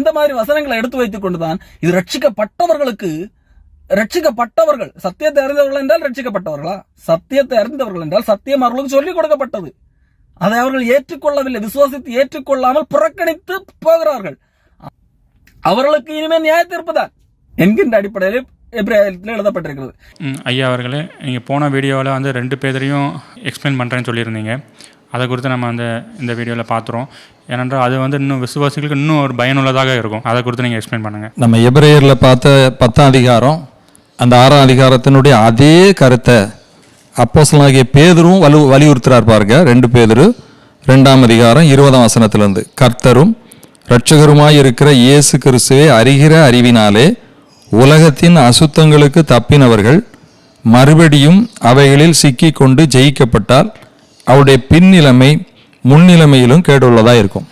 இந்த மாதிரி வசனங்களை எடுத்து வைத்துக் கொண்டுதான் இது ரட்சிக்கப்பட்டவர்களுக்கு ரட்சிக்கப்பட்டவர்கள். சத்தியத்தை அறிந்தவர்கள் என்றால் ரட்சிக்கப்பட்டவர்களா? சத்தியத்தை அறிந்தவர்கள் என்றால் சத்தியம் அவர்களுக்கு சொல்லிக் கொடுக்கப்பட்டது. அதை அவர்கள் ஏற்றுக்கொள்ளவில்லை விசுவாசித்து ஏற்றுக்கொள்ளாமல் புறக்கணித்து போகிறார்கள். அவர்களுக்கு இனிமேல் நியாய தீர்ப்புதான் என்கின்ற அடிப்படையில் எப்ரேயத்தில் எழுதப்பட்டிருக்கிறது. ஐயா அவர்களே நீங்கள் போன வீடியோவில் வந்து ரெண்டு பேரையும் எக்ஸ்பிளைன் பண்ணுறேன்னு சொல்லியிருந்தீங்க. அதை குறித்து நம்ம அந்த இந்த வீடியோவில் பார்த்துறோம் ஏனென்றால் அது வந்து இன்னும் விசுவாசிகளுக்கு இன்னும் ஒரு பயனுள்ளதாக இருக்கும். அதை குறித்து நீங்கள் எக்ஸ்பிளைன் பண்ணுங்கள் நம்ம எபிரேயரில் பார்த்த பத்தாம் அதிகாரம் அந்த ஆறாம் அதிகாரத்தினுடைய அதே கருத்தை அப்போசலாகிய பேதரும் வலு வலியுறுத்துறார் பாருங்க. ரெண்டு பேதரு ரெண்டாம் அதிகாரம் இருபதாம் வசனத்திலிருந்து. கர்த்தரும் இரட்சகருமாய் இருக்கிற இயேசு கிறிஸ்துவை அறிகிற அறிவினாலே உலகத்தின் அசுத்தங்களுக்கு தப்பினவர்கள் மறுபடியும் அவைகளில் சிக்கிக்கொண்டு ஜெயிக்கப்பட்டால் அவருடைய பின்னிலைமை முன்னிலைமையிலும் கேடுள்ளதா இருக்கும்.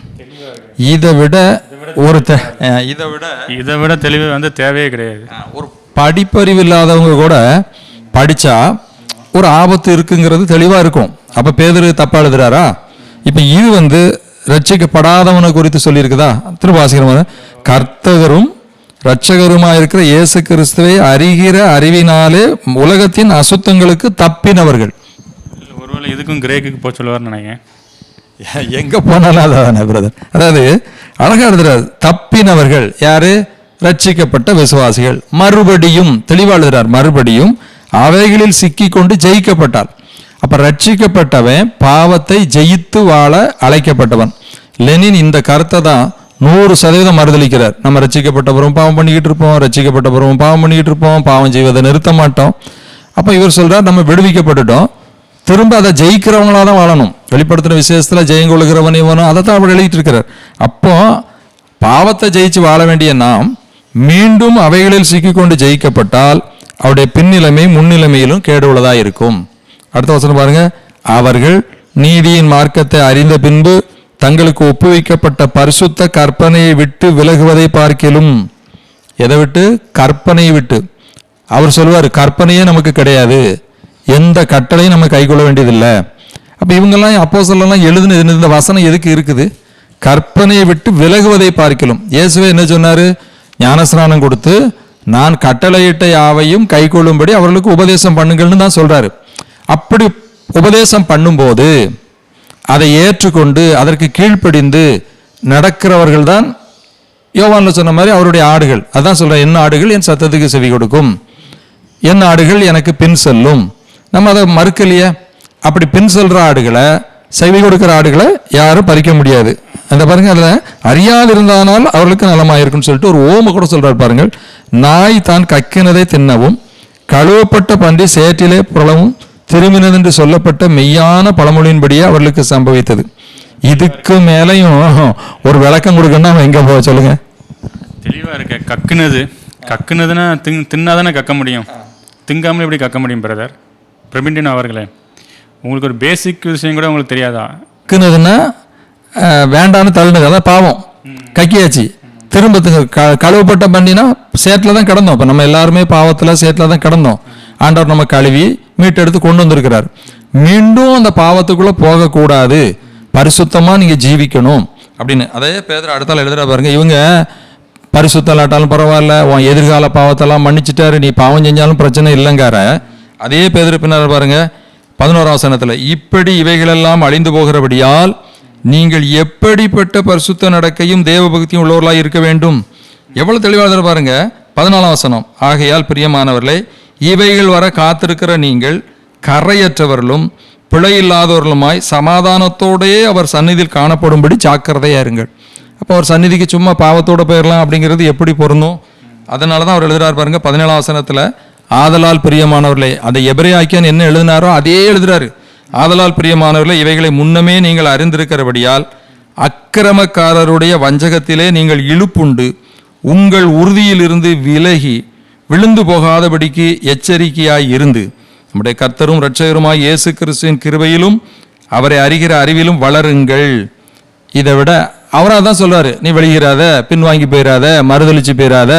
இதை விட ஒரு இதை விட இதை விட தெளிவு வந்து தேவையே கிடையாது. ஒரு படிப்பறிவு இல்லாதவங்க கூட படிச்சா ஒரு ஆபத்து இருக்குங்கிறது தெளிவா இருக்கும். அப்ப பேதரு தப்பா எழுதுறாரா? இப்ப இது வந்து ரட்சிக்கப்படாதவனை குறித்து சொல்லியிருக்குதா? திருவாசிகரம் கர்த்தகரும் இரட்சகருமா இருக்கிற இயேசு கிறிஸ்துவை அறிகிற அறிவினாலே உலகத்தின் அசுத்தங்களுக்கு தப்பினவர்கள். ஒருவேளை இதுக்கும் கிரேக்குக்கு போக சொல்லுவார்னு நினைக்கிறேன். எங்கே போனாலும் அதானே பிரதர் அதாவது அழகா எழுதுறாரு தப்பினவர்கள் யாரு? ரட்சிக்கப்பட்ட விசுவாசிகள். மறுபடியும் தெளிவா எழுதுறார் மறுபடியும் அவைகளில் சிக்கி கொண்டு ஜெயிக்கப்பட்டார். அப்போ ரட்சிக்கப்பட்டவன் பாவத்தை ஜெயித்து வாழ அழைக்கப்பட்டவன். லெனின் இந்த கருத்தை தான் நூறு சதவீதம் மறுதளிக்கிறார். நம்ம ரட்சிக்கப்பட்ட பாவம் பண்ணிக்கிட்டு இருப்போம் ரட்சிக்கப்பட்ட பாவம் பண்ணிக்கிட்டு இருப்போம் பாவம் செய்வதை நிறுத்த மாட்டோம். அப்போ இவர் சொல்கிறார் நம்ம விடுவிக்கப்பட்டுட்டோம். திரும்ப அதை ஜெயிக்கிறவங்களா தான் வாழணும். வெளிப்படுத்தின விசேஷத்தில் ஜெயம் கொள்கிறவன் இவனும் அதை தான் அவர் எழுதிட்டு இருக்கிறார் அப்போ பாவத்தை ஜெயிச்சு வாழ வேண்டிய நாம் மீண்டும் அவைகளில் சிக்கிக்கொண்டு ஜெயிக்கப்பட்டால் அவருடைய பின்னிலைமை முன்னிலைமையிலும் கேடு உள்ளதாக இருக்கும். அடுத்த வசனம் பாருங்க. அவர்கள் நீதியின் மார்க்கத்தை அறிந்த பின்பு தங்களுக்கு ஒப்புவிக்கப்பட்ட பரிசுத்த கற்பனையை விட்டு விலகுவதை பார்க்கிலும். எதை விட்டு? கற்பனையை விட்டு. அவர் சொல்லுவார் கற்பனையே நமக்கு கிடையாது. எந்த கட்டளையும் நம்ம கைகொள்ள வேண்டியதில்லை. அப்போ இவங்கெல்லாம் அப்போ சொல்லலாம் எழுதுன இந்த வசனம் எதுக்கு இருக்குது? கற்பனையை விட்டு விலகுவதை பார்க்கலாம். இயேசுவே என்ன சொன்னார்? ஞானஸ்நானம் கொடுத்து நான் கட்டளையிட்ட யாவையும் கைக்கொள்ளும்படி அவர்களுக்கு உபதேசம் பண்ணுங்கள்னு தான் சொல்கிறாரு அப்படி உபதேசம் பண்ணும்போது அதை ஏற்றுக்கொண்டு அதற்கு கீழ்ப்படிந்து நடக்கிறவர்கள் தான் யோவானில் சொன்ன மாதிரி அவருடைய ஆடுகள். அதான் சொல்கிறேன் என் ஆடுகள் என் சத்தத்துக்கு செவி கொடுக்கும். என் ஆடுகள் எனக்கு பின் செல்லும். நம்ம அதை மறுக்கலையே. அப்படி பின் செல்ற ஆடுகளை செவி கொடுக்கிற ஆடுகளை யாரும் பறிக்க முடியாது. அந்த பாருங்க அதுல அறியாது இருந்தானால் அவர்களுக்கு நலமாயிருக்குன்னு சொல்லிட்டு ஒரு ஓம கூட சொல்றாரு பாருங்கள். நாய் தான் கக்கினதை தின்னவும் கழுவப்பட்ட பன்றி சேற்றிலே புரளவும் திரும்பினது என்று சொல்லப்பட்ட மெய்யான பழமொழியின்படியே அவர்களுக்கு சம்பவித்தது. இதுக்கு மேலையும் ஒரு விளக்கம் கொடுக்கணும்னா அவன் எங்க போக சொல்லுங்க? தெளிவாக இருக்க கக்குனது கக்குனதுன்னா திங் தின்னாதானே கக்க முடியும்? திங்காமல் எப்படி கக்க முடியும் பிரதர் பிரபிண்டின் அவர்களே உங்களுக்கு ஒரு பேசிக் விஷயம் கூட உங்களுக்கு தெரியாதா? கக்குனதுன்னா அஹ், வேண்டான்னு தள்ளுனது அதான் பாவம். கக்கியாச்சு. திரும்ப கழுவப்பட்ட பண்ணினா சேற்றில் தான் கிடந்தோம். இப்போ நம்ம எல்லாருமே பாவத்தில் சேற்றில் தான் கிடந்தோம். ஆண்டவர் நம்ம கழுவி மீட்டெடுத்து கொண்டு வந்திருக்கிறார். மீண்டும் அந்த பாவத்துக்குள்ள போகக்கூடாது. பரிசுத்தமா நீங்க ஜீவிக்கணும். அப்படின்னு. அதே பேதர் அடுத்தால எழுதுறா பாருங்க இவங்க பரிசுத்தம் இல்லாட்டாலும் பரவாயில்ல உன் எதிர்கால பாவத்தெல்லாம் மன்னிச்சிட்டாரு. நீ பாவம் செஞ்சாலும் பிரச்சனை இல்லைங்கார. அதே பேதர் பின்னால் பாருங்க பதினோராம் வசனத்துல இப்படி இவைகளெல்லாம் அழிந்து போகிறபடியால் நீங்கள் எப்படிப்பட்ட பரிசுத்த நடக்கையும் தேவ பக்தியும் இருக்க வேண்டும்? எவ்வளவு தெளிவாக பாருங்க பதினாலாம் வசனம். ஆகையால் பிரியமானவர்களே இவைகள் வர காத்திருக்கிற நீங்கள் கரையற்றவர்களும் பிழை இல்லாதவர்களுமாய் சமாதானத்தோடையே அவர் சந்நிதியில் காணப்படும்படி ஜாக்கிரதையா இருங்கள். அப்போ அவர் சந்நிதிக்கு சும்மா பாவத்தோட போயிடலாம் அப்படிங்கிறது எப்படி பொருந்தும்? அதனால தான் அவர் எழுதுறாரு பாருங்க பதினேழாம் வசனத்துல ஆதலால் பிரியமானவர்களே அதை எபிரேயாக்கியான் என்ன எழுதினாரோ அதே எழுதுறாரு. ஆதலால் பிரியமானவர்களே இவைகளை முன்னமே நீங்கள் அறிந்திருக்கிறபடியால் அக்கிரமக்காரருடைய வஞ்சகத்திலே நீங்கள் இழுப்புண்டு உங்கள் உறுதியிலிருந்து விலகி விழுந்து போகாதபடிக்கு எச்சரிக்கையாய் இருந்து. நம்முடைய கர்த்தரும் இரட்சகருமாய் இயேசு கிறிஸ்துவின் கிருபையிலும் அவரை அறிகிற அறிவிலும் வளருங்கள். இதை விட அவராக தான் சொல்கிறாரு நீ வெளிகிறாத பின்வாங்கி போயிடாத மறுதளிச்சு போயிடாத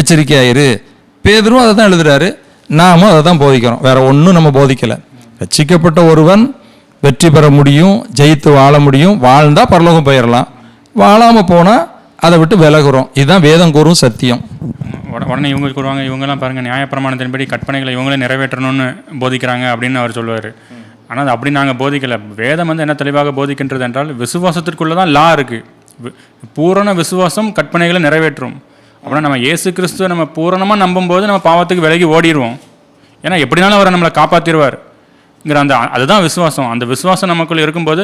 எச்சரிக்கையாயிரு. பேதரும் அதை தான் எழுதுறாரு. நாமும் அதை தான் போதிக்கிறோம். வேற ஒன்றும் நம்ம போதிக்கலை. ரச்சிக்கப்பட்ட ஒருவன் வெற்றி பெற முடியும் ஜெயித்து வாழ முடியும் வாழ்ந்தால் பரலோகம் போயிடலாம் வாழாமல் போனால் அதை விட்டு விலகுறோம். இதுதான் வேதம் கூறும் சத்தியம். உடனே இவங்க கூறுவாங்க இவங்கெல்லாம் பாருங்கள் நியாயப்பிரமாணத்தின்படி கற்பனைகளை இவங்களே நிறைவேற்றணும்னு போதிக்கிறாங்க அப்படின்னு அவர் சொல்லுவார். ஆனால் அது அப்படி நாங்கள் போதிக்கலை. வேதம் வந்து என்ன தெளிவாக போதிக்கின்றது என்றால் விசுவாசத்திற்குள்ளே தான் லா இருக்குது பூரண விசுவாசம் கற்பனைகளை நிறைவேற்றும். அப்படின்னா நம்ம இயேசு கிறிஸ்துவை நம்ம பூரணமாக நம்பும்போது நம்ம பாவத்துக்கு விலகி ஓடிடுவோம். ஏன்னா எப்படினாலும் அவரை நம்மளை காப்பாற்றிடுவார் அந்த அதுதான் விசுவாசம். அந்த விசுவாசம் நமக்குள்ளே இருக்கும்போது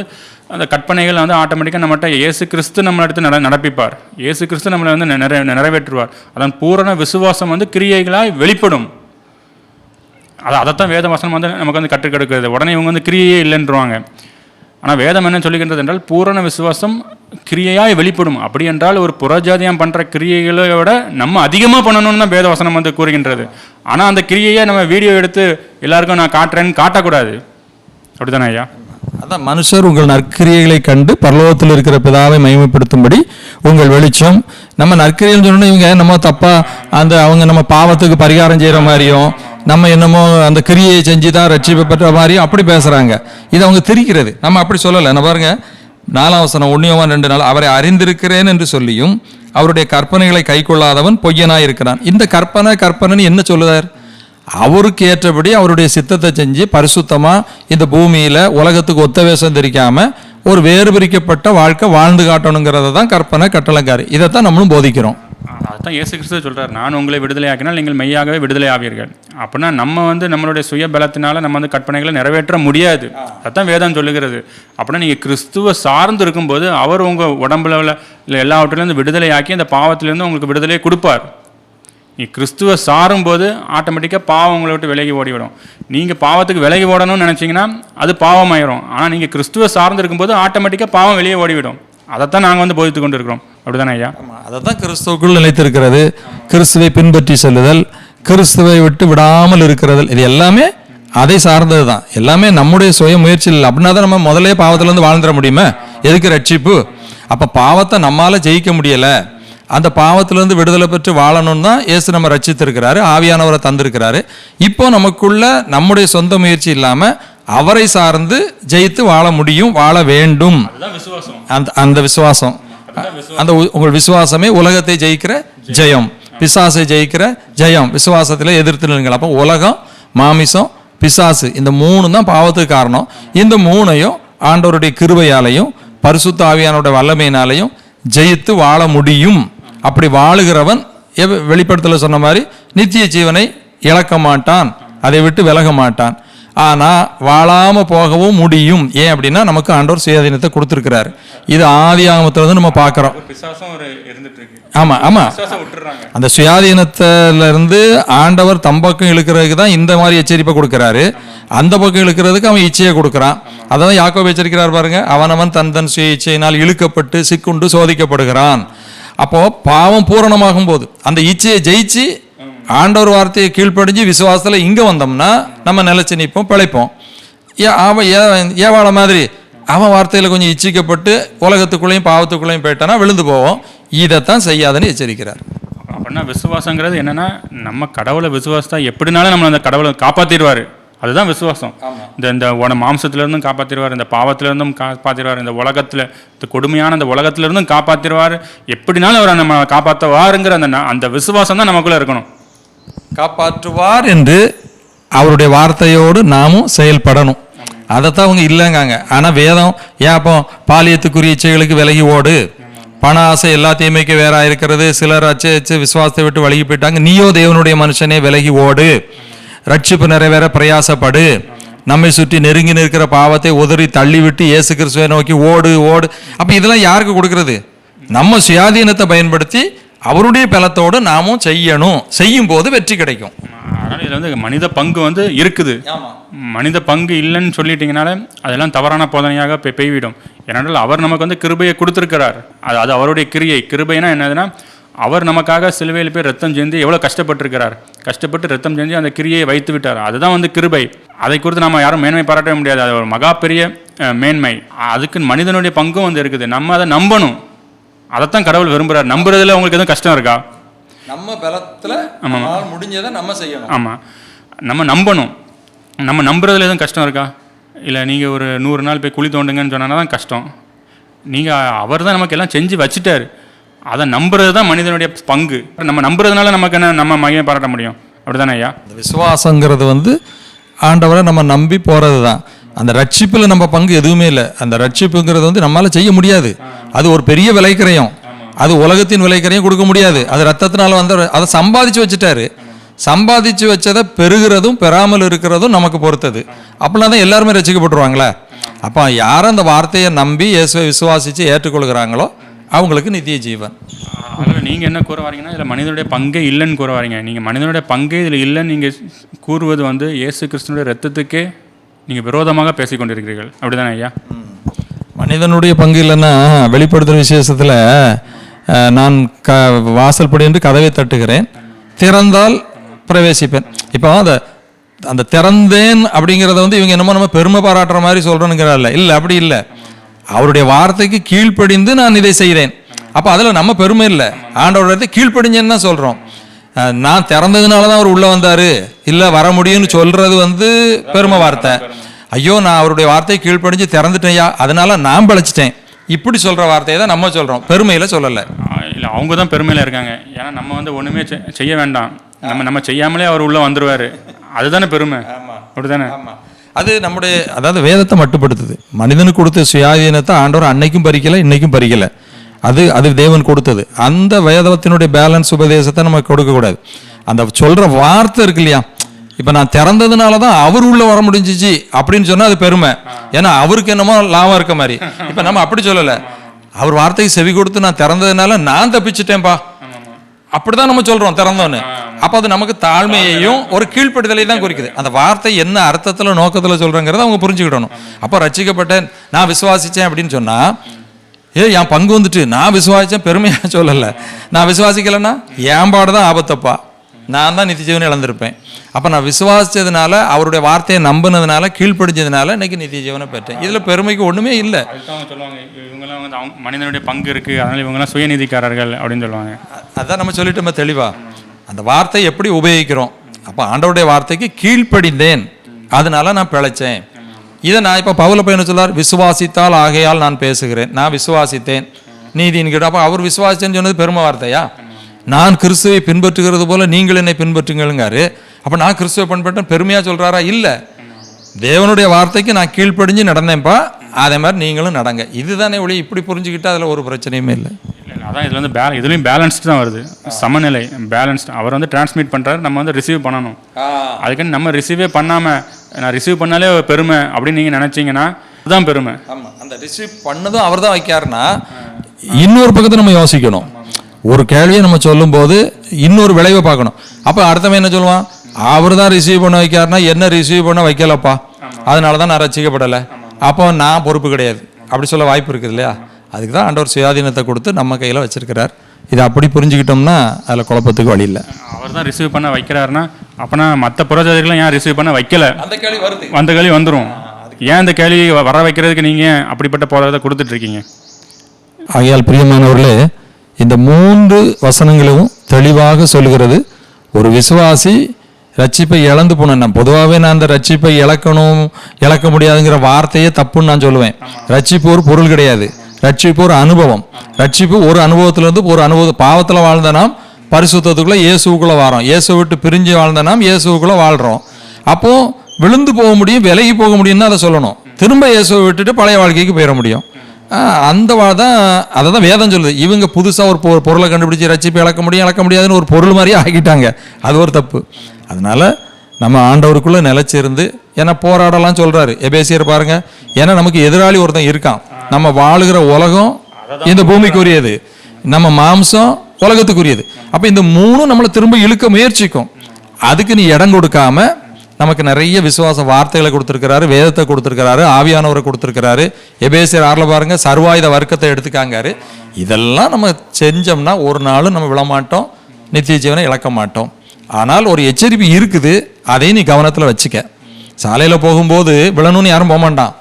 அந்த கற்பனைகள் வந்து ஆட்டோமேட்டிக்காக நம்மகிட்ட இயேசு கிறிஸ்து நம்மளை எடுத்து நட நடப்பிப்பார். இயேசு கிறிஸ்து நம்மளை வந்து நிறை நிறைவேற்றுவார். அதன் பூரண விசுவாசம் வந்து கிரியைகளாய் வெளிப்படும். அது அதைத்தான் வேத வசனம் வந்து நமக்கு வந்து கற்றுக் கொடுக்கிறது. உடனே இவங்க வந்து கிரியையே இல்லைன்றவாங்க. ஆனால் வேதம் என்ன சொல்லுகின்றது என்றால் பூரண விசுவாசம் கிரியையாய் வெளிப்படும். அப்படி என்றால் ஒரு புறஜாதியம் பண்ணுற கிரியைகளை விட நம்ம அதிகமாக பண்ணணும்னு தான் வேத வசனம் வந்து கூறுகின்றது. ஆனால் அந்த கிரியையை நம்ம வீடியோ எடுத்து எல்லாருக்கும் நான் காட்டுறேன்னு காட்டக்கூடாது. அப்படிதானே ஐயா? அதான் மனுஷர் உங்கள் நற்கிரியைகளை கண்டு பரலோகத்தில் இருக்கிற பிதாவை மகிமைப்படுத்தும்படி உங்கள் வெளிச்சம். நம்ம நற்கிரியைன்னு சொன்னோன்னா இவங்க நம்ம தப்பாக அந்த அவங்க நம்ம பாவத்துக்கு பரிகாரம் செய்கிற மாதிரியும் நம்ம என்னமோ அந்த கிரியையை செஞ்சு தான் ரட்சிப்பு பெற்ற மாதிரியும் அப்படி பேசுகிறாங்க இது அவங்க திரிக்கிறது. நம்ம அப்படி சொல்லலை. நான் பாருங்கள் நாலாம் வசனம் ஒன்றியவன் ரெண்டு நாள் அவரை அறிந்திருக்கிறேன் என்று சொல்லியும் அவருடைய கற்பனைகளை கைக்கொள்ளாதவன் பொய்யனாக இருக்கிறான். இந்த கற்பனை கற்பனைன்னு என்ன சொல்லுதார்? அவருக்கு ஏற்றபடி அவருடைய சித்தத்தை செஞ்சு பரிசுத்தமாக இந்த பூமியில் உலகத்துக்கு ஒத்த வேஷம் தெரிக்காமல் ஒரு வேறு பிரிக்கப்பட்ட வாழ்க்கை வாழ்ந்து காட்டணுங்கிறத தான் கற்பனை கட்டளங்காரி. இதைத்தான் நம்மளும் போதிக்கிறோம். அதுதான் இயேசு கிறிஸ்து சொல்றார் நான் உங்களை விடுதலை ஆக்கினால் நீங்கள் மெய்யாகவே விடுதலை ஆவீர்கள் அப்படின்னா நம்ம வந்து நம்மளுடைய சுய பலத்தினால நம்ம வந்து கற்பனைகளை நிறைவேற்ற முடியாது. அதான் வேதம் சொல்லுகிறது. அப்படின்னா நீங்கள் கிறிஸ்துவ சார்ந்து இருக்கும்போது அவர் உங்கள் உடம்புல இல்லை எல்லாவற்றிலேருந்து விடுதலை ஆக்கி அந்த பாவத்திலேருந்து உங்களுக்கு விடுதலையை கொடுப்பார். நீ கிறிஸ்துவ சாரும்போது ஆட்டோமேட்டிக்காக பாவம் உங்களை விட்டு விலகி ஓடிவிடும். நீங்கள் பாவத்துக்கு விலகி ஓடணும்னு நினச்சிங்கன்னா அது பாவமாயிரும். ஆனால் நீங்கள் கிறிஸ்துவ சார்ந்து இருக்கும்போது ஆட்டோமேட்டிக்காக பாவம் வெளியே ஓடிவிடும். அதைத்தான் நாங்கள் வந்து போதித்து கொண்டு இருக்கிறோம் அப்படிதானே ஐயா? அதை தான் கிறிஸ்துவுக்குள் நிலைத்திருக்கிறது. கிறிஸ்துவை பின்பற்றி செல்லுதல் கிறிஸ்துவை விட்டு விடாமல் இருக்கிறது இது எல்லாமே அதை சார்ந்தது தான் எல்லாமே நம்முடைய சுய முயற்சி இல்லை. அப்படின்னா தான் நம்ம முதலே பாவத்திலேருந்து வாழ்ந்துட முடியுமா? எதுக்கு ரட்சிப்பு? அப்போ பாவத்தை நம்மளால் ஜெயிக்க முடியலை. அந்த பாவத்திலேருந்து விடுதலை பெற்று வாழணும்னு தான் ஏசு நம்ம ரட்சித்திருக்கிறாரு ஆவியானவரை தந்திருக்கிறாரு. இப்போ நமக்குள்ள நம்முடைய சொந்த முயற்சி இல்லாமல் அவரை சார்ந்து ஜெயித்து வாழ முடியும் வாழ வேண்டும். அந்த அந்த விசுவாசம். அந்த உங்கள் விசுவாசமே உலகத்தை ஜெயிக்கிற ஜெயம். பிசாசை ஜெயிக்கிற ஜெயம். விசுவாசத்தில் எதிர்த்து நில்லுங்கள். அப்போ உலகம் மாமிசம் பிசாசு இந்த மூணு தான் பாவத்துக்கு காரணம். இந்த மூணையும் ஆண்டவருடைய கிருபையாலையும் பரிசுத்த ஆவியானோட வல்லமையினாலையும் ஜெயித்து வாழ முடியும். அப்படி வாழுகிறவன் வெளிப்படுத்தல சொன்ன மாதிரி நித்திய ஜீவனை இழக்க மாட்டான். அதை விட்டு விலக மாட்டான். ஆனா வாழாம போகவும் முடியும். ஏன் அப்படின்னா நமக்கு ஆண்டவர் சுயாதீனத்தை கொடுத்துருக்கிறாரு. இது ஆதி ஆகமத்துல நம்ம பார்க்கிறோம். பிசாசம் ஒரு இருந்துட்டு இருக்கு ஆமா ஆமா. பிசாசம் விட்டுறாங்க. அந்த சுயாதீனத்துல இருந்து ஆண்டவர் தம்பக்கம் இழுக்கிறதுக்கு தான் இந்த மாதிரி எச்சரிப்பை கொடுக்கிறாரு. அந்த பக்கம் இழுக்கிறதுக்கு அவன் இச்சையை கொடுக்குறான். அதான் யாக்கோபு எச்சரிக்கிறார் பாருங்க. அவனவன் தன் தன் சுய இச்சையினால் இழுக்கப்பட்டு சிக்குண்டு சோதிக்கப்படுகிறான். அப்போ பாவம் பூரணமாகும் போது அந்த இச்சையை ஜெயிச்சு ஆண்டவர் வார்த்தையை கீழ்ப்படிஞ்சு விசுவாசத்துல இங்க வந்தோம்னா நம்ம நிலைச்சு நிற்போம் பிழைப்போம். ஏ அவன் ஏ- ஏவாள மாதிரி அவன் வார்த்தையில கொஞ்சம் இச்சிக்கப்பட்டு உலகத்துக்குள்ளேயும் பாவத்துக்குள்ளேயும் போயிட்டானா விழுந்து போவோம். இதைத்தான் செய்யாதுன்னு எச்சரிக்கிறார். அப்படின்னா விசுவாசங்கிறது என்னன்னா நம்ம கடவுளை விசுவாசத்தா எப்படினாலும் நம்ம அந்த கடவுளை காப்பாத்திடுவாரு. அதுதான் விசுவாசம். இந்த இந்த உன மாம்சத்துல இருந்தும் காப்பாத்திடுவார் இந்த பாவத்துல இருந்தும் காப்பாத்திடுவார் இந்த உலகத்துல இந்த கொடுமையான இந்த உலகத்துல இருந்தும் காப்பாத்திடுவார். எப்படினாலும் அவரை நம்ம காப்பாற்றுவாருங்கிற அந்த அந்த விசுவாசம் தான் நமக்குள்ள இருக்கணும். காப்பாற்றுவார் என்று அவருடைய வார்த்தையோடு நாமும் செயல்படணும். அதைத்தான் அவங்க இல்லைங்காங்க. ஆனால் வேதம் ஏன் அப்போ பாலியத்துக்குரிய இச்சைகளுக்கு விலகி ஓடு? பண ஆசை எல்லா தீமைக்கு வேற இருக்கிறது. சிலர் அச்சு அச்சு விசுவாசத்தை விட்டு வழங்கி போயிட்டாங்க. நீயோ தேவனுடைய மனுஷனே விலகி ஓடு. ரட்சிப்பு நிறைவேற பிரயாசப்படு. நம்மை சுற்றி நெருங்கி நிற்கிற பாவத்தை உதறி தள்ளிவிட்டு இயேசு கிறிஸ்துவை நோக்கி ஓடு ஓடு. அப்போ இதெல்லாம் யாருக்கு கொடுக்கறது? நம்ம சுயாதீனத்தை பயன்படுத்தி அவருடைய பலத்தோடு நாமும் செய்யணும். செய்யும் போது வெற்றி கிடைக்கும். அதனால இதுல வந்து மனித பங்கு வந்து இருக்குது. மனித பங்கு இல்லைன்னு சொல்லிட்டீங்கனால அதெல்லாம் தவறான போதனையாக பெய்விடும். ஏனென்றால் அவர் நமக்கு வந்து கிருபையை கொடுத்துருக்கிறார். அது அது அவருடைய கிரியை. கிருபைனா என்னதுன்னா அவர் நமக்காக சிலுவையில் போய் ரத்தம் செஞ்சு எவ்வளோ கஷ்டப்பட்டிருக்கிறார். கஷ்டப்பட்டு ரத்தம் செஞ்சு அந்த கிரியையை வைத்து விட்டார். அதுதான் வந்து கிருபை. அதை குறித்து நம்ம யாரும் மேன்மை பாராட்டவே முடியாது. அது ஒரு மகா பெரிய மேன்மை. அதுக்கு மனிதனுடைய பங்கும் வந்து இருக்குது. நம்ம அதை நம்பணும். அதைத்தான் கடவுள் விரும்புகிறார் நம்புறதுல உங்களுக்கு எதுவும் கஷ்டம் இருக்கா? நம்ம பலத்துல முடிஞ்சதை நம்ம செய்யணும். ஆமாம் நம்ம நம்பணும். நம்ம நம்புறதுல எதுவும் கஷ்டம் இருக்கா? இல்லை நீங்கள் ஒரு நூறு நாள் போய் குழி தோண்டுங்கன்னு சொன்னா தான் கஷ்டம். நீங்கள் அவர் தான் நமக்கு எல்லாம் செஞ்சு வச்சுட்டாரு. அதை நம்புறது தான் மனிதனுடைய பங்கு. நம்ம நம்புறதுனால நமக்கு என்ன நம்ம மகிமை பாராட்ட முடியும். அப்படிதானே ஐயா? அந்த விசுவாசங்கிறது வந்து ஆண்டவரை நம்ம நம்பி போகிறது தான் அந்த ரட்சிப்பில் நம்ம பங்கு எதுவுமே இல்லை. அந்த ரட்சிப்புங்கிறது வந்து நம்மளால் செய்ய முடியாது. அது ஒரு பெரிய விலைக்கிறையும் அது உலகத்தின் விலைக்கிறையும் கொடுக்க முடியாது. அது ரத்தத்தினால வந்து அதை சம்பாதிச்சு வச்சுட்டாரு. சம்பாதிச்சு வச்சதை பெறுகிறதும் பெறாமல் இருக்கிறதும் நமக்கு பொறுத்தது. அப்படின்னா தான் எல்லாருமே ரசிக்கப்பட்டுருவாங்களே. அப்போ யாரும் அந்த வார்த்தையை நம்பி இயேசுவை விசுவாசித்து ஏற்றுக்கொள்கிறாங்களோ அவங்களுக்கு நித்திய ஜீவன். அதில் நீங்கள் என்ன கூற வரீங்கன்னா இதில் மனிதனுடைய பங்கே இல்லைன்னு கூற வரீங்க. நீங்கள் மனிதனுடைய பங்கே இதில் இல்லைன்னு நீங்கள் கூறுவது வந்து இயேசு கிறிஸ்துனுடைய ரத்தத்துக்கே நீங்கள் விரோதமாக பேசிக் கொண்டிருக்கிறீர்கள். அப்படிதானே ஐயா? மனிதனுடைய பங்கு இல்லைன்னா வெளிப்படுத்துகிற விசேஷத்தில் நான் க வாசல்படி என்று கதவை தட்டுகிறேன். திறந்தால் பிரவேசிப்பேன். இப்போ அந்த அந்த திறந்தேன் அப்படிங்கிறத வந்து இவங்க என்னமோ நம்ம பெருமை பாராட்டுற மாதிரி சொல்கிறோனுங்கிறால இல்லை. அப்படி இல்லை. அவருடைய வார்த்தைக்கு கீழ்ப்படிந்து நான் இதை செய்கிறேன். அப்போ அதில் நம்ம பெருமை இல்லை. ஆண்டவருடைய கீழ்ப்படிஞ்சேன்னு தான் சொல்கிறோம் நான் திறந்ததுனால தான் அவர் உள்ளே வந்தார். இல்லை வர முடியும்னு சொல்கிறது வந்து பெருமை வார்த்தை. ஐயோ நான் அவருடைய வார்த்தையை கீழ்ப்படிஞ்சு திறந்துட்டேன்யா. அதனால நான் பழிச்சிட்டேன். இப்படி சொல்ற வார்த்தையை தான் நம்ம சொல்றோம். பெருமையில சொல்லல. இல்லை அவங்க தான் பெருமையில் இருக்காங்க. ஏன்னா நம்ம வந்து ஒன்றுமே செய்ய வேண்டாம். நம்ம நம்ம செய்யாமலே அவர் உள்ளே வந்துருவார். அதுதானே பெருமை. அப்படிதானே அது நம்முடைய அதாவது வேதத்தை மட்டுப்படுத்துது. மனிதனுக்கு கொடுத்த சுயாதீனத்தை ஆண்டவர் அன்னைக்கும் பறிக்கல இன்னைக்கும் பறிக்கல. அது அது தேவன் கொடுத்தது. அந்த வேதத்தினுடைய பேலன்ஸ் உபதேசத்தை நம்ம கொடுக்கக்கூடாது அந்த சொல்ற வார்த்தை இருக்கு இல்லையா? இப்போ நான் திறந்ததுனால தான் அவர் உள்ள வர முடிஞ்சிச்சு அப்படின்னு சொன்னா அது பெருமை. ஏன்னா அவருக்கு என்னமோ லாபம் இருக்க மாதிரி. இப்போ நம்ம அப்படி சொல்லலை. அவர் வார்த்தைக்கு செவி கொடுத்து நான் திறந்ததுனால நான் தப்பிச்சிட்டேன்பா. அப்படிதான் நம்ம சொல்றோம் திறந்தோன்னு. அப்ப அது நமக்கு தாழ்மையையும் ஒரு கீழ்ப்படுதலையும் தான் குறிக்குது. அந்த வார்த்தை என்ன அர்த்தத்துல நோக்கத்துல சொல்றங்கிறத அவங்க புரிஞ்சுக்கிடணும். அப்போ ரசிக்கப்பட்டேன் நான் விசுவாசிச்சேன் அப்படின்னு சொன்னா ஏ என் பங்கு வந்துட்டு. நான் விசுவாசிச்சேன் பெருமையா சொல்லல. நான் விசுவாசிக்கலைன்னா என் பாடுதான் ஆபத்தப்பா. நான் தான் நித்திய ஜீவனை இழந்திருப்பேன். அப்ப நான் விசுவாசிச்சதுனால அவருடைய வார்த்தையை நம்பினதுனால கீழ்ப்படிஞ்சதுனால இன்னைக்கு நித்திய ஜீவனை பெற்றேன். இதுல பெருமைக்கு ஒண்ணுமே இல்லை. அதுதான் சொல்லுவாங்க. இவங்கெல்லாம் வந்து அவங்க மனிதனுடைய பங்கு இருக்குது அதனால் இவங்கெல்லாம் சுயநீதிக்காரர்கள் அப்படின்னு சொல்லுவாங்க. அதான் நம்ம சொல்லிட்டோமே தெளிவா. அந்த வார்த்தை எப்படி உபயோகிக்கிறோம்? அப்போ ஆண்டவருடைய வார்த்தைக்கு கீழ்ப்படிந்தேன். அதனால நான் பிழைச்சேன். இதை நான் இப்போ பவுல பையனை சொல்லார்? விசுவாசித்தால் ஆகையால் நான் பேசுகிறேன். நான் விசுவாசித்தேன். நீதியின் கேட்டு அப்போ அவர் விசுவாசித்தேன்னு சொன்னது பெருமை வார்த்தையா? நான் கிறிஸ்துவை பின்பற்றுகிறது போல நீங்கள் என்னை பின்பற்றுங்களுங்காரு. அப்போ நான் கிறிஸ்துவை பின்பற்றேன் பெருமையாக சொல்கிறாரா இல்லை. தேவனுடைய வார்த்தைக்கு நான் கீழ்ப்படிஞ்சு நடந்தேன்ப்பா. அதே மாதிரி நீங்களும் நடங்க. இதுதானே ஒளி. இப்படி புரிஞ்சுக்கிட்டால் அதில் ஒரு பிரச்சனையுமே இல்லை. அதான் இதில் வந்து பே இதுலேயும் பேலன்ஸ்டு தான் வருது. சமநிலை பேலன்ஸ்டு அவர் வந்து டிரான்ஸ்மிட் பண்ணுறாரு நம்ம வந்து ரிசீவ் பண்ணணும். அதுக்குன்னு நம்ம ரிசீவே பண்ணாமல் நான் ரிசீவ் பண்ணாலே பெருமை அப்படின்னு நீங்கள் நினச்சிங்கன்னா அதுதான் பெருமை. ஆமா அந்த ரிசீவ் பண்ணதும் அவர் தான் வைக்காருன்னா இன்னொரு பக்கத்தை நம்ம யோசிக்கணும். ஒரு கேள்வியை நம்ம சொல்லும்போது இன்னொரு விளைவை பார்க்கணும். அப்போ அடுத்தவன் என்ன சொல்லுவான்? அவர் தான் ரிசீவ் பண்ண வைக்காருன்னா என்ன ரிசீவ் பண்ண வைக்கலப்பா? அதனால தான் நான் ரசிக்கப்படலை. அப்போ நான் பொறுப்பு கிடையாது. அப்படி சொல்ல வாய்ப்பு இருக்குது இல்லையா? அதுக்கு தான் ஆண்டவர் சுயாதீனத்தை கொடுத்து நம்ம கையில் வச்சிருக்கிறார். இதை அப்படி புரிஞ்சுக்கிட்டோம்னா அதில் குழப்பத்துக்கு வழி இல்லை. அவர் தான் ரிசீவ் பண்ண வைக்கிறாருன்னா அப்போனா மற்ற புறஜாதிகளும் ஏன் ரிசீவ் பண்ண வைக்கல? அந்த கேள்வி வருது. அந்த கேள்வி வந்துடும் ஏன் இந்த கேள்வி வர வைக்கிறதுக்கு நீங்கள் அப்படிப்பட்ட போராட்டத்தை கொடுத்துட்ருக்கீங்க ஆகையால் பிரியமானவர்களே இந்த மூன்று வசனங்களும் தெளிவாக சொல்லுகிறது. ஒரு விசுவாசி ரட்சிப்பை இழந்து போனேன் நான் பொதுவாகவே நான் அந்த ரட்சிப்பை இழக்கணும் இழக்க முடியாதுங்கிற வார்த்தையே தப்புன்னு நான் சொல்லுவேன். ரட்சிப்பு ஒரு பொருள் கிடையாது. ரட்சிப்பு ஒரு அனுபவம். ரட்சிப்பு ஒரு அனுபவத்திலிருந்து ஒரு அனுபவம் பாவத்தில் வாழ்ந்த நாம் பரிசுத்தத்துக்குள்ள இயேசுக்குள்ள வாரோம். இயேசு விட்டு பிரிஞ்சு வாழ்ந்த நாம் இயேசுக்குள்ள வாழ்றோம். அப்போ விழுந்து போக முடியும் விலகி போக முடியும்னு அதை சொல்லணும். திரும்ப இயேசுவை விட்டுட்டு பழைய வாழ்க்கைக்கு போயிட முடியும். அந்த தான் அதை தான் வேதம் சொல்லுது. இவங்க புதுசாக ஒரு பொ- பொருளை கண்டுபிடிச்சி ரட்சிப்பு இழக்க முடியும் இழக்க முடியாதுன்னு ஒரு பொருள் மாதிரியே ஆக்கிட்டாங்க. அது ஒரு தப்பு. அதனால நம்ம ஆண்டவருக்குள்ளே நிலச்சிருந்து ஏன்னா போராடலாம் சொல்கிறாரு எபேசியர் பாருங்க. ஏன்னா நமக்கு எதிராளி ஒருத்தன் இருக்கான். நம்ம வாழுகிற உலகம் இந்த பூமிக்குரியது. நம்ம மாம்சம் உலகத்துக்குரியது. அப்போ இந்த மூணும் நம்மளை திரும்ப இழுக்க முயற்சிக்கும். அதுக்கு நீ இடம் கொடுக்காம நமக்கு நிறைய விசுவாச வார்த்தைகளை கொடுத்துருக்கிறாரு வேதத்தை கொடுத்துருக்கிறாரு ஆவியானவரை கொடுத்துருக்கிறாரு. எபேசியர் ஆறில் பாருங்க சர்வாயுத வர்க்கத்தை எடுத்துக்காங்காரு. இதெல்லாம் நம்ம செஞ்சோம்னா ஒரு நாளும் நம்ம விழமாட்டோம் நித்திய ஜீவனை இழக்க மாட்டோம். ஆனால் ஒரு எச்சரிப்பு இருக்குது. அதையும் நீ கவனத்தில் வச்சுக்க. சாலையில் போகும்போது விழணும்னு யாரும் போக மாட்டான்.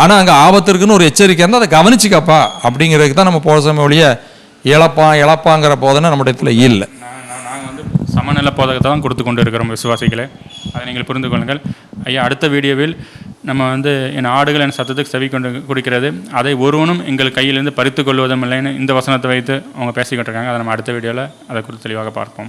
ஆனால் அங்கே ஆபத்து இருக்குன்னு ஒரு எச்சரிக்கை இருந்தால் அதை கவனிச்சிக்கப்பா. அப்படிங்கிறதுக்கு தான் நம்ம போகிற சமயம் ஒழிய இழப்பான் இழப்பாங்கிற போதனை நம்ம இடத்துல இல்லை. நாங்கள் வந்து சமநல போதகத்தை தான் கொடுத்து கொண்டு இருக்கிறோம் விசுவாசிகளை. அதை நீங்கள் புரிந்து கொள்ளுங்கள். ஐயா அடுத்த வீடியோவில் நம்ம வந்து என் ஆடுகள் என் சத்தத்துக்கு செவி கொண்டு குடிக்கிறது. அதை ஒருவனும் எங்கள் கையிலிருந்து பறித்து கொள்வதும் இல்லைன்னு இந்த வசனத்தை வைத்து அவங்க பேசிக்கிட்டு இருக்காங்க. அதை நம்ம அடுத்த வீடியோவில் அதை குறித்து தெளிவாக பார்ப்போம்.